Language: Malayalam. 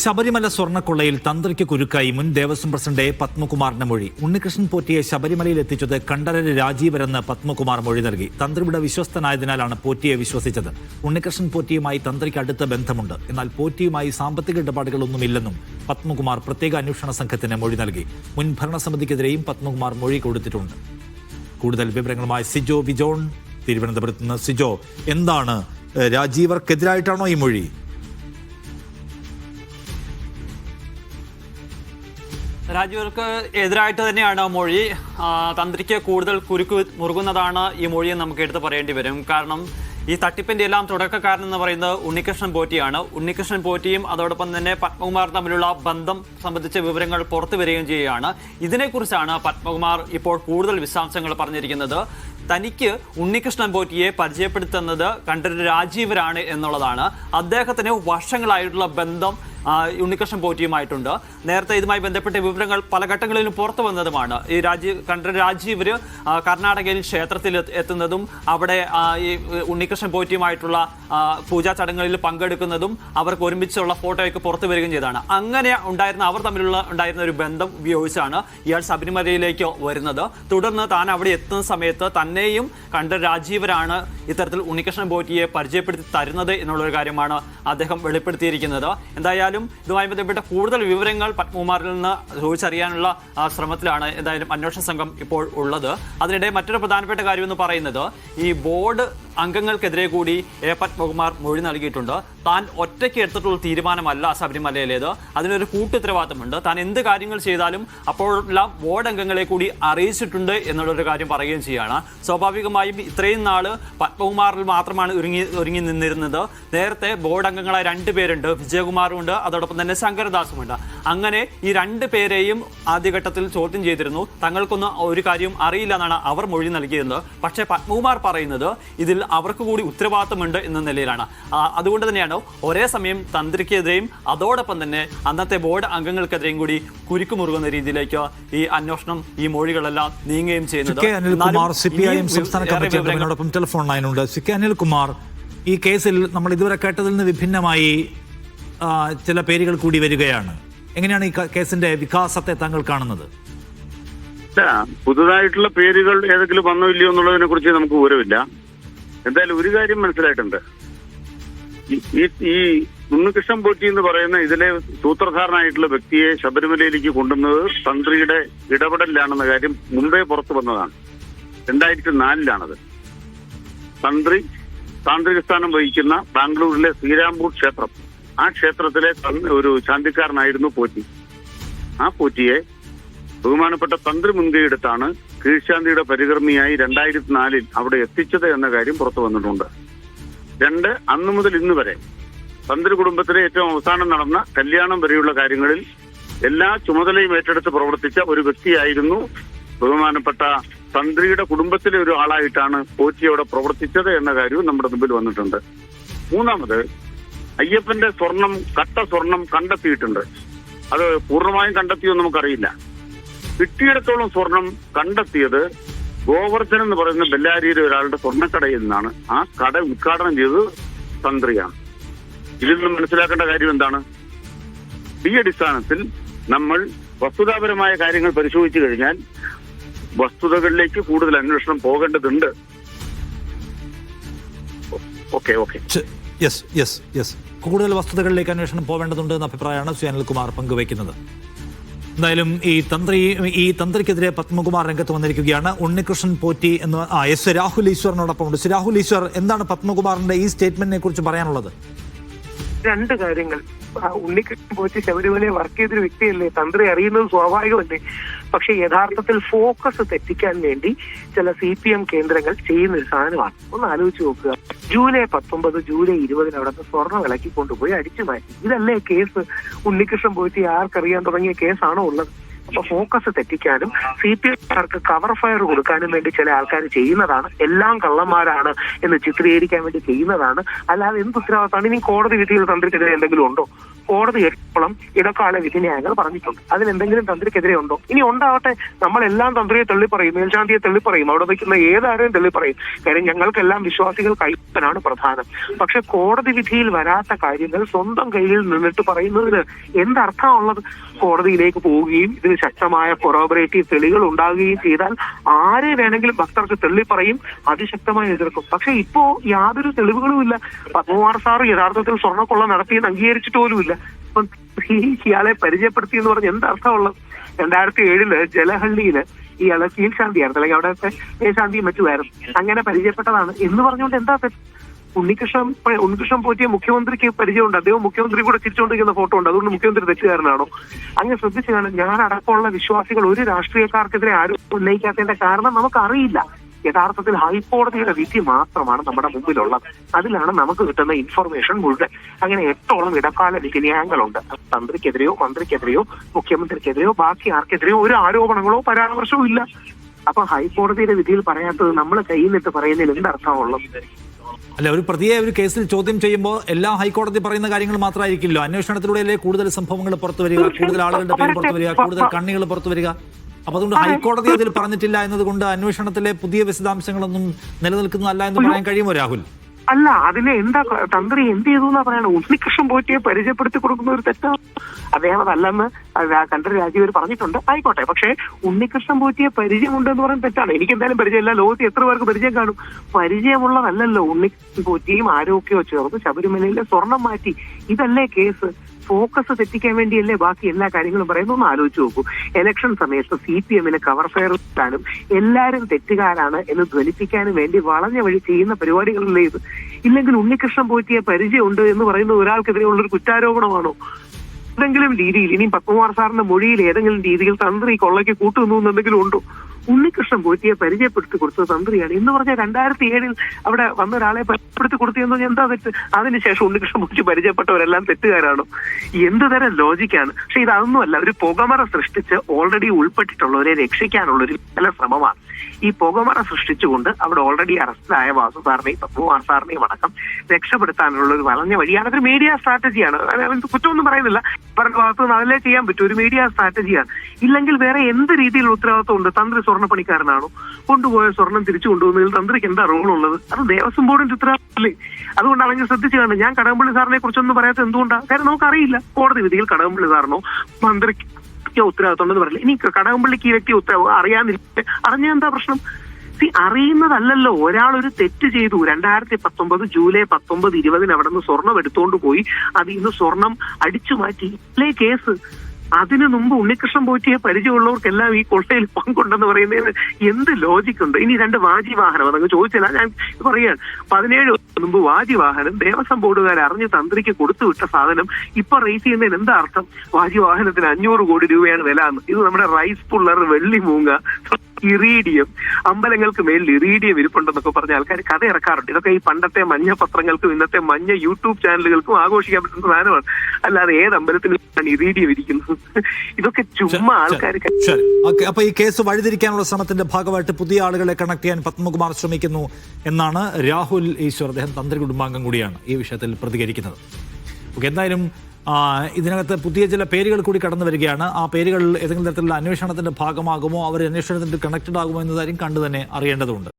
ശബരിമല സ്വർണക്കൊള്ളയിൽ തന്ത്രിക്ക് കുരുക്കായി മുൻ ദേവസ്വം പ്രസിഡന്റ് പത്മകുമാറിന്റെ മൊഴി. ഉണ്ണികൃഷ്ണൻ പോറ്റിയെ ശബരിമലയിൽ എത്തിച്ചത് കണ്ഠരര് രാജീവരെന്ന് പത്മകുമാർ മൊഴി നൽകി. തന്ത്രിയുടെ വിശ്വസ്തനായതിനാലാണ് പോറ്റിയെ വിശ്വസിച്ചത്. ഉണ്ണികൃഷ്ണൻ പോറ്റിയുമായി തന്ത്രിക്ക് അടുത്ത ബന്ധമുണ്ട്. എന്നാൽ പോറ്റിയുമായി സാമ്പത്തിക ഇടപാടുകളൊന്നുമില്ലെന്നും പത്മകുമാർ പ്രത്യേക അന്വേഷണ സംഘത്തിന് മൊഴി നൽകി. മുൻ ഭരണസമിതിക്കെതിരെയും പത്മകുമാർ മൊഴി കൊടുത്തിട്ടുണ്ട്. കൂടുതൽ വിവരങ്ങളുമായി സിജോ വിജോൺ. തിരുവനന്തപുരത്ത് നിന്ന് സിജോ എന്താണ് രാജീവർക്കെതിരായിട്ടാണോ ഈ മൊഴി? രാജീവർക്ക് എതിരായിട്ട് തന്നെയാണ് മൊഴി. തന്ത്രിക്ക് കൂടുതൽ കുരുക്ക് മുറുകുന്നതാണ് ഈ മൊഴി എന്ന് നമുക്ക് എടുത്ത് പറയേണ്ടി വരും. കാരണം ഈ തട്ടിപ്പിന്റെ എല്ലാം തുടക്കക്കാരൻ എന്ന് പറയുന്നത് ഉണ്ണികൃഷ്ണൻ പോറ്റിയാണ്. ഉണ്ണികൃഷ്ണൻ പോറ്റിയും അതോടൊപ്പം തന്നെ പത്മകുമാർ തമ്മിലുള്ള ബന്ധം സംബന്ധിച്ച വിവരങ്ങൾ പുറത്തു വരികയും ചെയ്യുകയാണ്. ഇതിനെക്കുറിച്ചാണ് പത്മകുമാർ ഇപ്പോൾ കൂടുതൽ വിശദാംശങ്ങൾ പറഞ്ഞിരിക്കുന്നത്. തനിക്ക് ഉണ്ണികൃഷ്ണൻ പോറ്റിയെ പരിചയപ്പെടുത്തുന്നത് കണ്ടൊരു രാജീവരാണ് എന്നുള്ളതാണ്. അദ്ദേഹത്തിന് വർഷങ്ങളായിട്ടുള്ള ബന്ധം ഉണ്ണികൃഷ്ണൻ പോറ്റിയുമായിട്ടുണ്ട്. നേരത്തെ ഇതുമായി ബന്ധപ്പെട്ട വിവരങ്ങൾ പല ഘട്ടങ്ങളിലും പുറത്തു വന്നതുമാണ്. ഈ രാജീവ് കണ്ട രാജീവർ കർണാടകയിൽ ക്ഷേത്രത്തിൽ എത്ത് എത്തുന്നതും അവിടെ ഈ ഉണ്ണികൃഷ്ണൻ പോറ്റിയുമായിട്ടുള്ള പൂജാ ചടങ്ങുകളിൽ പങ്കെടുക്കുന്നതും അവർക്ക് ഒരുമിച്ചുള്ള ഫോട്ടോയൊക്കെ പുറത്തു വരികയും ചെയ്തതാണ്. അങ്ങനെ ഉണ്ടായിരുന്ന അവർ തമ്മിലുള്ള ഉണ്ടായിരുന്ന ഒരു ബന്ധം ഉപയോഗിച്ചാണ് ഇയാൾ ശബരിമലയിലേക്ക് വരുന്നത്. തുടർന്ന് താൻ അവിടെ എത്തുന്ന സമയത്ത് തന്നെയും കണ്ട രാജീവരാണ് ഇത്തരത്തിൽ ഉണ്ണികൃഷ്ണൻ ബോറ്റിയെ പരിചയപ്പെടുത്തി തരുന്നത് എന്നുള്ളൊരു കാര്യമാണ് അദ്ദേഹം വെളിപ്പെടുത്തിയിരിക്കുന്നത്. എന്തായാലും ഇതുമായി ബന്ധപ്പെട്ട കൂടുതൽ വിവരങ്ങൾ പത്മകുമാറിൽ നിന്ന് ചോദിച്ചറിയാനുള്ള ശ്രമത്തിലാണ് എന്തായാലും അന്വേഷണ സംഘം ഇപ്പോൾ ഉള്ളത്. അതിനിടെ മറ്റൊരു പ്രധാനപ്പെട്ട കാര്യം എന്ന് പറയുന്നത് ഈ ബോർഡ് അംഗങ്ങൾക്കെതിരെ കൂടി എ പത്മകുമാർ മൊഴി നൽകിയിട്ടുണ്ട്. താൻ ഒറ്റയ്ക്ക് എടുത്തിട്ടുള്ള തീരുമാനമല്ല ശബരിമലയിലേത്. അതിനൊരു കൂട്ടുത്തരവാദിത്തമുണ്ട്. താൻ എന്ത് കാര്യങ്ങൾ ചെയ്താലും അപ്പോഴെല്ലാം ബോർഡ് അംഗങ്ങളെ കൂടി അറിയിച്ചിട്ടുണ്ട് എന്നുള്ളൊരു കാര്യം പറയുകയും ചെയ്യുകയാണ് സ്വാഭാവികമായും ഇത്രയും നാൾ പത്മകുമാറിൽ മാത്രമാണ് ഒരുങ്ങി ഒരുങ്ങി നിന്നിരുന്നത്. നേരത്തെ ബോർഡ് അംഗങ്ങളായ രണ്ട് പേരുണ്ട്. വിജയകുമാറുമുണ്ട് അതോടൊപ്പം തന്നെ ശങ്കരദാസുമുണ്ട് അങ്ങനെ ഈ രണ്ട് പേരെയും ആദ്യഘട്ടത്തിൽ ചോദ്യം ചെയ്തിരുന്നു. തങ്ങൾക്കൊന്നും ഒരു കാര്യം അറിയില്ല എന്നാണ് അവർ മൊഴി നൽകിയിരുന്നത്. പക്ഷേ പത്മകുമാർ പറയുന്നത് ഇതിൽ അവർക്ക് കൂടി ഉത്തരവാദിത്തമുണ്ട് എന്ന നിലയിലാണ്. അതുകൊണ്ട് തന്നെയാണ് ഒരേ സമയം തന്ത്രിക്കെതിരെയും അതോടൊപ്പം തന്നെ അന്നത്തെ ബോർഡ് അംഗങ്ങൾക്കെതിരെയും കൂടി കുരുക്കുമുറുകുന്ന രീതിയിലേക്കോ ഈ അന്വേഷണം ഈ മൊഴികളെല്ലാം നീങ്ങുകയും ചെയ്യുന്നത്. ടെലിഫോൺ ലൈനുണ്ട് സി കെ അനിൽകുമാർ ഈ കേസിൽ നമ്മൾ ഇതുവരെ കേട്ടതിൽ നിന്ന് വിഭിന്നമായി ചില പേരുകൾ കൂടി വരികയാണ്. എങ്ങനെയാണ് ഈ കേസിന്റെ വികാസത്തെ താങ്കൾ കാണുന്നത്? പുതുതായിട്ടുള്ള പേരുകൾ ഏതെങ്കിലും വന്നോ ഇല്ലയോ എന്നുള്ളതിനെ കുറിച്ച് നമുക്ക് വിവരമില്ല. എന്തായാലും ഒരു കാര്യം മനസ്സിലായിട്ടുണ്ട്. ഈ- ഉണ്ണികൃഷ്ണൻ പോറ്റി എന്ന് പറയുന്ന ഇതിലെ സൂത്രധാരനായിട്ടുള്ള വ്യക്തിയെ ശബരിമലയിലേക്ക് കൊണ്ടുവന്നത് തന്ത്രിയുടെ ഇടപെടലിലാണെന്ന കാര്യം മുമ്പേ പുറത്തു വന്നതാണ്. രണ്ടായിരത്തി നാലിലാണത്. തന്ത്രി താന്ത്രിക സ്ഥാനം വഹിക്കുന്ന ബാംഗ്ലൂരിലെ ശ്രീരാംപൂർ ക്ഷേത്രം. ആ ക്ഷേത്രത്തിലെ ഒരു ശാന്തിക്കാരനായിരുന്നു പോറ്റി. ആ പോറ്റിയെ ബഹുമാനപ്പെട്ട തന്ത്രി മുൻകൈയെടുത്താണ് കീഴ്ശാന്തിയുടെ പരികർമ്മിയായി രണ്ടായിരത്തി നാലിൽ അവിടെ എത്തിച്ചത് എന്ന കാര്യം പുറത്തു വന്നിട്ടുണ്ട്. രണ്ട് അന്നു മുതൽ ഇന്ന് വരെ തന്ത്രി കുടുംബത്തിലെ ഏറ്റവും അവസാനം നടന്ന കല്യാണം വരെയുള്ള കാര്യങ്ങളിൽ എല്ലാ ചുമതലയും ഏറ്റെടുത്ത് പ്രവർത്തിച്ച ഒരു വ്യക്തിയായിരുന്നു ബഹുമാനപ്പെട്ട തന്ത്രിയുടെ കുടുംബത്തിലെ ഒരു ആളായിട്ടാണ് കോച്ചി അവിടെ പ്രവർത്തിച്ചത് എന്ന കാര്യവും നമ്മുടെ മുമ്പിൽ വന്നിട്ടുണ്ട്. മൂന്നാമത് അയ്യപ്പന്റെ സ്വർണം കട്ട സ്വർണം കണ്ടെത്തിയിട്ടുണ്ട്. അത് പൂർണമായും കണ്ടെത്തിയോ നമുക്കറിയില്ല. കിട്ടിയിടത്തോളം സ്വർണം കണ്ടെത്തിയത് ഗോവർദ്ധൻ എന്ന് പറയുന്ന ബെല്ലാരിയിലെ ഒരാളുടെ സ്വർണക്കടയിൽ നിന്നാണ് ആ കട ഉദ്ഘാടനം ചെയ്തത് തന്ത്രിയാണ്. ഇതിൽ നിന്ന് മനസ്സിലാക്കേണ്ട കാര്യം എന്താണ്? ഈ അടിസ്ഥാനത്തിൽ നമ്മൾ വസ്തുതാപരമായ കാര്യങ്ങൾ പരിശോധിച്ചു കഴിഞ്ഞാൽ വസ്തുതകളിലേക്ക് കൂടുതൽ അന്വേഷണം പോകേണ്ടതുണ്ട്. Okay okay. Yes yes yes. കൂടുതൽ വസ്തുതകളിലേക്ക് അന്വേഷണം പോകേണ്ടതുണ്ട് എന്ന അഭിപ്രായമാണ് സുനിൽകുമാർ പങ്കുവയ്ക്കുന്നത്. എന്തായാലും ഈ തന്ത്രി ഈ തന്ത്രിക്കെതിരെ പത്മകുമാർ രംഗത്ത് വന്നിരിക്കുകയാണ്. ഉണ്ണികൃഷ്ണൻ പോറ്റി എന്ന് ആ എസ് രാഹുൽ ഈശ്വറിനോടൊപ്പം ഉണ്ട്. ശ്രീ രാഹുൽ ഈശ്വർ എന്താണ് പത്മകുമാറിന്റെ ഈ സ്റ്റേറ്റ്മെന്റിനെ കുറിച്ച് പറയാനുള്ളത്? രണ്ട് കാര്യങ്ങൾ. ഉണ്ണിക്കൃഷ്ണൻ പോയിട്ട് ശബരിമലയെ വർക്ക് ചെയ്തൊരു വ്യക്തിയല്ലേ? തന്ത്രി അറിയുന്നത് സ്വാഭാവികമല്ലേ? പക്ഷെ യഥാർത്ഥത്തിൽ ഫോക്കസ് തെറ്റിക്കാൻ വേണ്ടി ചില സി പി എം കേന്ദ്രങ്ങൾ ചെയ്യുന്ന ഒരു സാധനമാണ്. ഒന്ന് ആലോചിച്ച് നോക്കുക. ജൂലൈ പത്തൊമ്പത് ജൂലൈ ഇരുപതിന് അവിടെ സ്വർണം ഇളക്കി കൊണ്ടുപോയി അടിച്ചു മാറ്റി. ഇതല്ലേ കേസ്? ഉണ്ണികൃഷ്ണൻ പോയിട്ട് ആർക്കറിയാൻ തുടങ്ങിയ കേസാണോ ഉള്ളത്? അപ്പൊ ഫോക്കസ് തെറ്റിക്കാനും സി പി എംകാർക്ക് കവർ ഫയർ കൊടുക്കാനും വേണ്ടി ചില ആൾക്കാർ ചെയ്യുന്നതാണ്. എല്ലാം കള്ളന്മാരാണ് എന്ന് ചിത്രീകരിക്കാൻ വേണ്ടി ചെയ്യുന്നതാണ്. അല്ലാതെ എന്ത് ഉത്തരവാദിത്തമാണ്? ഇനി കോടതി വിധിയിൽ തന്ത്രിക്കെതിരെ എന്തെങ്കിലും ഉണ്ടോ? കോടതി എട്ടോളം ഇടക്കാല വിധി ന്യായങ്ങൾ പറഞ്ഞിട്ടുണ്ട്. അതിലെന്തെങ്കിലും തന്ത്രിക്കെതിരെ ഉണ്ടോ? ഇനി ഉണ്ടാവട്ടെ. നമ്മളെല്ലാം തന്ത്രിയെ തള്ളിപ്പറയും. മേൽശാന്തിയെ തള്ളിപ്പറയും. അവിടെ വയ്ക്കുന്ന ഏതാരെയും തള്ളിപ്പറയും. കാര്യം ഞങ്ങൾക്കെല്ലാം വിശ്വാസികൾ കൈപ്പനാണ് പ്രധാനം. പക്ഷെ കോടതി വിധിയിൽ വരാത്ത കാര്യങ്ങൾ സ്വന്തം കയ്യിൽ നിന്നിട്ട് പറയുന്നതിന് എന്തർത്ഥമുള്ളത് കോടതിയിലേക്ക് പോവുകയും ഇതിന് ശക്തമായ കൊറോബറേറ്റീവ് തെളിവുകൾ ഉണ്ടാകുകയും ചെയ്താൽ ആരെ വേണമെങ്കിലും ഭക്തർക്ക് തെള്ളിപ്പറയും അതിശക്തമായി എതിർക്കും. പക്ഷെ ഇപ്പോ യാതൊരു തെളിവുകളും ഇല്ല. പത്മകുമാർ സാർ യഥാർത്ഥത്തിൽ സ്വർണക്കൊള്ള നടത്തിയെന്ന് അംഗീകരിച്ചിട്ട് പോലുമില്ല അപ്പം ഇയാളെ പരിചയപ്പെടുത്തി എന്ന് പറഞ്ഞ എന്തർത്ഥമുള്ളത് രണ്ടായിരത്തി ഏഴിൽ ജലഹള്ളിയിൽ ഇയാളെ കീഴ്ശാന്തിയായിരുന്നു അല്ലെങ്കിൽ അവിടെ അവിടുത്തെ മറ്റു മറ്റുമായിരുന്നു. അങ്ങനെ പരിചയപ്പെട്ടതാണ്. എന്ന് പറഞ്ഞുകൊണ്ട് എന്താ തെറ്റ്? ഉണ്ണികൃഷ്ണൻ ഉണ്ണികൃഷ്ണൻ പോറ്റിയ മുഖ്യമന്ത്രിക്ക് പരിചയമുണ്ട്. അദ്ദേഹം മുഖ്യമന്ത്രി കൂടെ ചിരിച്ചുകൊണ്ടിരിക്കുന്ന ഫോട്ടോ ഉണ്ട്. അതുകൊണ്ട് മുഖ്യമന്ത്രി തെറ്റുകാരനാണോ? അങ്ങനെ ശ്രദ്ധിച്ചു ഞാനടക്കമുള്ള ഞാൻ അടക്കമുള്ള വിശ്വാസികൾ ഒരു രാഷ്ട്രീയക്കാർക്കെതിരെ ആരും ഉന്നയിക്കാത്തതിന്റെ കാരണം നമുക്കറിയില്ല. യഥാർത്ഥത്തിൽ ഹൈക്കോടതിയുടെ വിധി മാത്രമാണ് നമ്മുടെ മുമ്പിലുള്ളത്. അതിലാണ് നമുക്ക് കിട്ടുന്ന ഇൻഫർമേഷൻ മുഴുവൻ. അങ്ങനെ എട്ടോളം ഇടക്കാല അത് തന്ത്രിക്കെതിരെയോ മന്ത്രിക്കെതിരെയോ മുഖ്യമന്ത്രിക്കെതിരെയോ ബാക്കി ആർക്കെതിരെയോ ഒരു ആരോപണങ്ങളോ പരാമർശവും ഇല്ല അപ്പൊ ഹൈക്കോടതിയുടെ വിധിയിൽ പറയാത്തത് നമ്മൾ കയ്യിൽ നിന്നിട്ട് പറയുന്നതിൽ എന്തർത്ഥമുള്ളത് അല്ല ഒരു പ്രതിയെ ഒരു കേസിൽ ചോദ്യം ചെയ്യുമ്പോൾ എല്ലാ ഹൈക്കോടതി പറയുന്ന കാര്യങ്ങൾ മാത്രമായിരിക്കില്ലോ? അന്വേഷണത്തിലൂടെയല്ലേ കൂടുതൽ സംഭവങ്ങൾ പുറത്തു വരിക കൂടുതൽ ആളുകളുടെ പേര് പുറത്തു വരിക കൂടുതൽ കണ്ണികൾ പുറത്തു വരിക? അപ്പൊ അതുകൊണ്ട് ഹൈക്കോടതി അതിൽ പറഞ്ഞിട്ടില്ല എന്നതുകൊണ്ട് അന്വേഷണത്തിലെ പുതിയ വിശദാംശങ്ങളൊന്നും നിലനിൽക്കുന്നതല്ല എന്ന് പറയാൻ കഴിയുമോ രാഹുൽ? അല്ല അതിനെ എന്താ തന്ത്രി എന്ത് ചെയ്തു എന്നാ പറയണത് ഉണ്ണികൃഷ്ണൻ പോറ്റിയെ പരിചയപ്പെടുത്തി കൊടുക്കുന്ന ഒരു തെറ്റാണ് അദ്ദേഹം അതല്ലെന്ന് തന്ത്രി രാജീവർ പറഞ്ഞിട്ടുണ്ട്. ആയിക്കോട്ടെ പക്ഷേ ഉണ്ണികൃഷ്ണൻ പോറ്റിയെ പരിചയമുണ്ട് എന്ന് പറയുന്നത് തെറ്റാണ്. എനിക്ക് എന്തായാലും പരിചയമില്ല. ലോകത്ത് എത്ര പേർക്ക് പരിചയം കാണും? പരിചയമുള്ളതല്ലല്ലോ ഉണ്ണികൃഷ്ണൻ പോറ്റിയും ആരോഗ്യമോ ചേർന്ന് ശബരിമലയിലെ സ്വർണം മാറ്റി. ഇതല്ലേ കേസ്? ഫോക്കസ് തെറ്റിക്കാൻ വേണ്ടിയല്ലേ ബാക്കി എല്ലാ കാര്യങ്ങളും പറയുമ്പോൾ ഒന്ന് ആലോചിച്ച് നോക്കൂ. ഇലക്ഷൻ സമയത്ത് സി പി എമ്മിന് കവർ ഫെയർ കിട്ടാനും എല്ലാവരും തെറ്റുകാരാണ് എന്ന് ധ്വനിപ്പിക്കാനും വേണ്ടി വളഞ്ഞ വഴി ചെയ്യുന്ന പരിപാടികളല്ലേ ഇത്? ഇല്ലെങ്കിൽ ഉണ്ണികൃഷ്ണൻ പോറ്റിയെ പരിചയമുണ്ട് എന്ന് പറയുന്ന ഒരാൾക്കെതിരെ ഉള്ളൊരു കുറ്റാരോപണമാണോ? ഏതെങ്കിലും രീതിയിൽ ഇനി പത്മകുമാർ സാറിന്റെ മൊഴിയിൽ ഏതെങ്കിലും രീതിയിൽ തന്ത്രി കൊള്ളയ്ക്ക് കൂട്ടുന്നു എന്തെങ്കിലും ഉണ്ടോ? ഉണ്ണികൃഷ്ണൻ പോറ്റിയെ പരിചയപ്പെടുത്തി കൊടുത്ത തന്ത്രിയാണ്. എന്ന് പറഞ്ഞാൽ രണ്ടായിരത്തി ഏഴിൽ അവിടെ വന്ന ഒരാളെ പരിചയപ്പെടുത്തി കൊടുത്തെന്ന് പറഞ്ഞാൽ എന്താ തെറ്റ്? അതിനുശേഷം ഉണ്ണികൃഷ്ണൻ പോറ്റി പരിചയപ്പെട്ടവരെല്ലാം തെറ്റുകാരാണോ. എന്ത് തരം ലോജിക്കാണ് പക്ഷെ ഇതൊന്നുമല്ല. ഒരു പുകമറ സൃഷ്ടിച്ച് ഓൾറെഡി ഉൾപ്പെട്ടിട്ടുള്ളവരെ രക്ഷിക്കാനുള്ള ഒരു ശ്രമമാണ്. ഈ പുകമറ സൃഷ്ടിച്ചുകൊണ്ട് അവിടെ ഓൾറെഡി അറസ്റ്റിലായ വാസു സാറിനെയും പത്മകുമാർ സാറിനെയും അടക്കം രക്ഷപ്പെടുത്താനുള്ള ഒരു വളഞ്ഞ വഴിയാണ്. അതൊരു മീഡിയ സ്ട്രാറ്റജിയാണ് കുറ്റം കുറ്റമൊന്നും പറയുന്നില്ല. പറഞ്ഞ ഭാഗത്ത് അതിലേ ചെയ്യാൻ പറ്റും. ഒരു മീഡിയ സ്ട്രാറ്റജിയാണ് ഇല്ലെങ്കിൽ വേറെ എന്ത് രീതിയിലുള്ള ഉത്തരവാദിത്വം ഉണ്ട്? തന്ത്രി സ്വർണപ്പണിക്കാരനാണോ? കൊണ്ടുപോയ സ്വർണം തിരിച്ചു കൊണ്ടുപോകുന്നതിൽ തന്ത്രിക്ക് എന്താ റോൾ ഉള്ളത്? അത് ദേവസ്വം ബോർഡിന്റെ ഉത്തരവാദിത്തമല്ലേ? അതുകൊണ്ട് ഞാൻ ശ്രദ്ധിച്ചു കാണുന്നത് ഞാൻ കടകംപള്ളി സാറിനെ കുറിച്ചൊന്നും പറയാത്ത എന്തുകൊണ്ടാണ് കാര്യം നമുക്കറിയില്ല. കോടതി വിധിയിൽ കടകംപള്ളി സാറിനോ മന്ത്രിക്ക് ഉത്തരവാദിത്തം ഉണ്ടെന്ന് പറഞ്ഞില്ല ഇനി കടകംപള്ളിക്ക് ഈ വ്യക്തി ഉത്തരവ് അറിയാന്നില്ല അറിഞ്ഞാൽ എന്താ പ്രശ്നം? സി അറിയുന്നതല്ലല്ലോ. ഒരാൾ ഒരു തെറ്റ് ചെയ്തു. രണ്ടായിരത്തി പത്തൊമ്പത് ജൂലൈ പത്തൊമ്പത് ഇരുപതിന് അവിടെ നിന്ന് സ്വർണം എടുത്തുകൊണ്ട് പോയി. അതിൽ നിന്ന് സ്വർണം അടിച്ചു മാറ്റി. ഇല്ലേ കേസ്? അതിനു മുമ്പ് ഉണ്ണികൃഷ്ണൻ പോറ്റിയെ പരിചയമുള്ളവർക്കെല്ലാം ഈ കൊള്ളയിൽ പങ്കുണ്ടെന്ന് പറയുന്നതിന് എന്ത് ലോജിക് ഉണ്ട്? ഇനി രണ്ട് വാജി വാഹനം അതങ്ങ് ചോദിച്ചില്ല ഞാൻ പറയുകയാണ്. പതിനേഴ് മുമ്പ് വാജി വാഹനം ദേവസ്വം ബോർഡുകാർ അറിഞ്ഞ് തന്ത്രിക്ക് കൊടുത്തുവിട്ട സാധനം ഇപ്പൊ റേസ് ചെയ്യുന്നതിന് എന്താ അർത്ഥം? വാജി വാഹനത്തിന് അഞ്ഞൂറ് കോടി രൂപയാണ് വില എന്ന്. ഇത് നമ്മുടെ റൈസ് പുള്ളർ വെള്ളി മൂങ്ങ ഇറീഡിയം അമ്പലങ്ങൾക്ക് മേലിൽ ഇറീഡിയം ഇരിപ്പുണ്ടെന്നൊക്കെ പറഞ്ഞ ആൾക്കാർ കഥ ഇറക്കാറുണ്ട് ഇതൊക്കെ ഈ പണ്ടത്തെ മഞ്ഞ പത്രങ്ങൾക്കും ഇന്നത്തെ മഞ്ഞ യൂട്യൂബ് ചാനലുകൾക്കും ആഘോഷിക്കാൻ പറ്റുന്ന സാധനമാണ്. അല്ലാതെ ഏത് അമ്പലത്തിലാണ് ഇറീഡിയം ഇരിക്കുന്നത്? ഇതൊക്കെ ചുമ്മാ ആൾക്കാർ അപ്പൊ ഈ കേസ് വഴിതിരിക്കാനുള്ള ശ്രമത്തിന്റെ ഭാഗമായിട്ട് പുതിയ ആളുകളെ കണക്ട് ചെയ്യാൻ പത്മകുമാർ ശ്രമിക്കുന്നു എന്നാണ് രാഹുൽ ഈശ്വർ അദ്ദേഹം തന്ത്രി കുടുംബാംഗം കൂടിയാണ് ഈ വിഷയത്തിൽ പ്രതികരിക്കുന്നത്. ഓക്കെ എന്തായാലും ഇതിനകത്ത് പുതിയ ചില പേരുകൾ കൂടി കടന്നു വരികയാണ്. ആ പേരുകൾ ഏതെങ്കിലും തരത്തിലുള്ള അന്വേഷണത്തിന്റെ ഭാഗമാകുമോ? അവർ അന്വേഷണത്തിന്റെ കണക്റ്റഡ് ആകുമോ എന്നതായിരിക്കും കണ്ടു തന്നെ അറിയേണ്ടതുണ്ട്.